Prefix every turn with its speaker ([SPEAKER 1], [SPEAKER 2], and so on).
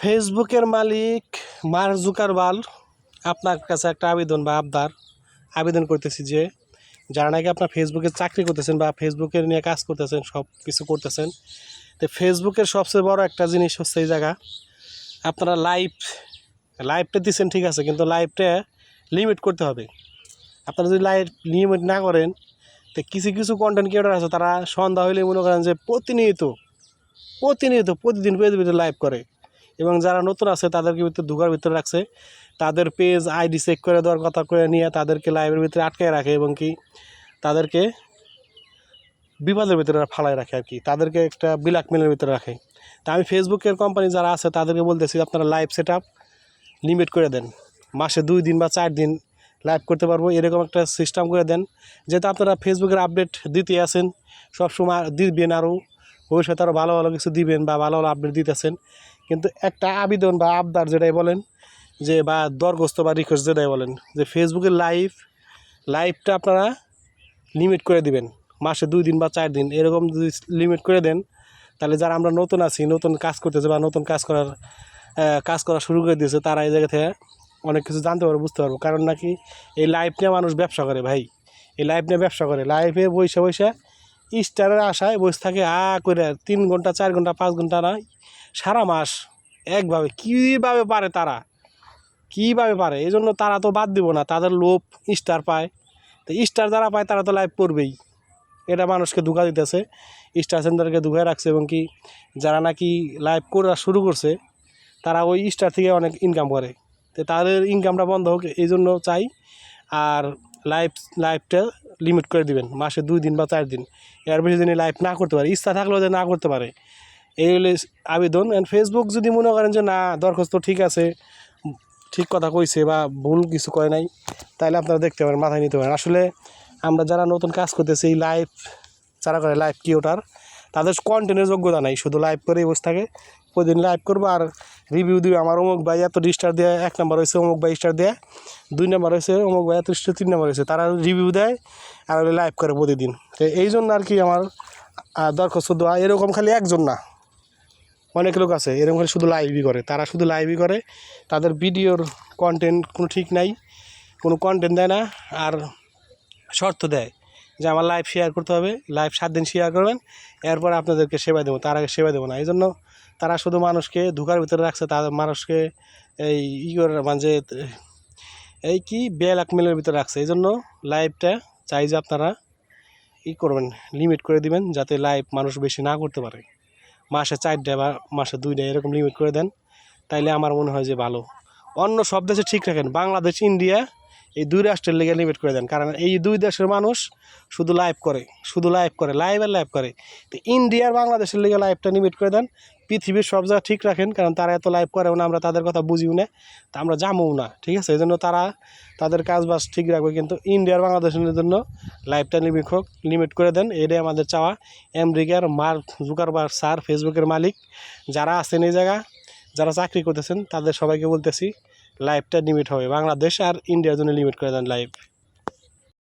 [SPEAKER 1] ফেসবুকের মালিক মার্ক জুকারবাল আপনার কাছে একটা আবেদন বা আবদার, আবেদন করতেছি যে যারা নাকি আপনার ফেসবুকে চাকরি করতেছেন বা ফেসবুকের নিয়ে কাজ করতেছেন, সব কিছু করতেছেন, তো ফেসবুকের সবচেয়ে বড় একটা জিনিস হচ্ছে এই জায়গা। আপনারা লাইভ লাইভটা দিচ্ছেন ঠিক আছে, কিন্তু লাইভটা লিমিট করতে হবে। আপনারা যদি লাইভ লিমিট না করেন, তো কিছু কিছু কন্টেন্ট ক্রিয়েটার আছে, তারা সন্ধ্যা হইলে মনে করেন যে প্রতিনিয়ত প্রতিনিয়ত প্রতিদিন প্রতিদিন লাইভ করে। এবং যারা নতুন আছে, তাদেরকে ভিতরে ঢুকার ভিতরে রাখছে। তাদের পেজ আইডি চেক করে দেওয়ার কথা করে নিয়ে তাদেরকে লাইভের ভিতরে আটকায় রাখে এবং কি তাদেরকে বিপদের ভিতরে ফালায় রাখে আর কি। তাদেরকে একটা ব্ল্যাকমেলের ভিতরে রাখে। তা আমি ফেসবুকের কোম্পানি যারা আছে, তাদেরকে বলতেছি, আপনারা লাইভ সেট লিমিট করে দেন। মাসে দুই দিন বা চার দিন লাইভ করতে পারব, এরকম একটা সিস্টেম করে দেন। যেহেতু আপনারা ফেসবুকের আপডেট দিতে আছেন, সবসময় দিবেন আরও। ভবিষ্যতে আরও ভালো ভালো কিছু দিবেন বা ভালো ভালো আপডেট দিতেছেন। কিন্তু একটা আবেদন বা আবদার যেটাই বলেন, যে বা দরগ্রস্ত বা রিকোয়েস্ট যেটাই বলেন, যে ফেসবুকের লাইভ লাইভটা আপনারা লিমিট করে দিবেন। মাসে দুই দিন বা চার দিন, এরকম যদি লিমিট করে দেন, তাহলে যারা আমরা নতুন আছি, নতুন কাজ করতেছে বা নতুন কাজ করার কাজ করা শুরু করে দিয়েছে, তারা এই জায়গা থেকে অনেক কিছু জানতে পারব, বুঝতে পারব। কারণ নাকি এই লাইভ নিয়ে মানুষ ব্যবসা করে ভাই। এই লাইভ নিয়ে ব্যবসা করে। লাইভে বসে বসে স্টারের আশায় বসে থাকে, আ করে তিন ঘণ্টা, চার ঘণ্টা, পাঁচ ঘণ্টা নয়, সারা মাস একভাবে। কীভাবে পারে তারা? কীভাবে পারে? এই জন্য তারা তো বাদ দিব না, তাদের লোভ স্টার পায়। তো স্টার যারা পায়, তারা তো লাইভ করবেই। এটা মানুষকে ধোকা দিতেছে, স্টার সেন্টারকে ধোকায় রাখছে, এবং কি যারা নাকি লাইভ করা শুরু করছে, তারা ওই স্টার থেকে অনেক ইনকাম করে। তো তাদের ইনকামটা বন্ধ হোক এই জন্য চাই। আর লাইভ লাইভটা লিমিট করে দিবেন, মাসে দুই দিন বা চার দিন। এর বেশি দিন লাইভ না করতে পারে, ইচ্ছা থাকলেও যে না করতে পারে। এই হলে আবেদন। অ্যান্ড ফেসবুক যদি মনে করেন যে না, দরখাস্ত ঠিক আছে, ঠিক কথা কইছে বা ভুল কিছু করে নাই, তাহলে আপনারা দেখতে পারেন, মাথায় নিতে পারেন। আসলে আমরা যারা নতুন কাজ করতেছি, এই লাইভ যারা করে লাইভ কি ওটার তাদের কন্টেন্টের যোগ্যতা নাই। শুধু লাইভ করেই বসে থাকে, প্রতিদিন লাইভ করব আর রিভিউ দিবে। আমার অমুক ভাই এত স্টার দেয়, এক নম্বর হয়েছে অমুক ভাই স্টার দেয়, দুই নম্বর হয়েছে অমুক ভাই এত স্টার তিন নম্বর হয়েছে। তারা রিভিউ দেয় আর লাইভ করে প্রতিদিন। তো এই জন্য আর কি আমার দরখাস্ত দেওয়া, এরকম খালি একজন না। অনেক লোক আছে, এরকম খালি শুধু লাইভই করে। তারা শুধু লাইভই করে, তাদের ভিডিওর কন্টেন্ট কোনো ঠিক নাই, কোনো কন্টেন্ট দেয় না, আর শর্ত দেয়। যে আমার লাইভ শেয়ার করতে হবে লাইভ সাত দিন শেয়ার করবেন, এরপর আপনাদেরকে সেবা দেবো, তার আগে সেবা দেবো না। এই জন্য তারা শুধু মানুষকে ধোকার ভিতরে রাখছে তাদের মানুষকে এই ই করে মানে যে এই কি মিলের ভিতরে রাখছে। এই জন্য লাইভটা চাই যে আপনারা ই করবেন লিমিট করে দিবেন, যাতে লাইভ মানুষ বেশি না করতে পারে। মাসে চারটে বা মাসে দুইটা এরকম লিমিট করে দেন, তাইলে আমার মনে হয় যে ভালো। অন্য সব দেশে ঠিক রাখেন, বাংলাদেশ ইন্ডিয়া এই দুই রাষ্ট্রের লেগে লিমিট করে দেন। কারণ এই দুই দেশের মানুষ শুধু লাইভ করে, শুধু লাইভ করে লাইভ আর লাইভ করে। তো ইন্ডিয়ার বাংলাদেশের লেগে লাইভটা লিমিট করে দেন। পৃথিবীর সব জায়গা ঠিক রাখেন, কারণ তারা এত লাইভ করেও না, আমরা তাদের কথা বুঝিও না, তা আমরা জামও না, ঠিক আছে? এই জন্য তারা তাদের কাজ বাজ ঠিক রাখবে। কিন্তু ইন্ডিয়ার বাংলাদেশের জন্য লাইভটা লিমিট হোক লিমিট করে দেন। এটাই আমাদের চাওয়া। আমেরিকার মার্ক জুকারবার স্যার ফেসবুকের মালিক, যারা আছেন এই জায়গা, যারা চাকরি করতেছেন, তাদের সবাইকে বলতেছি লাইভটা লিমিট হবে। বাংলাদেশ আর ইন্ডিয়ার জন্য লিমিট করে দেন লাইভ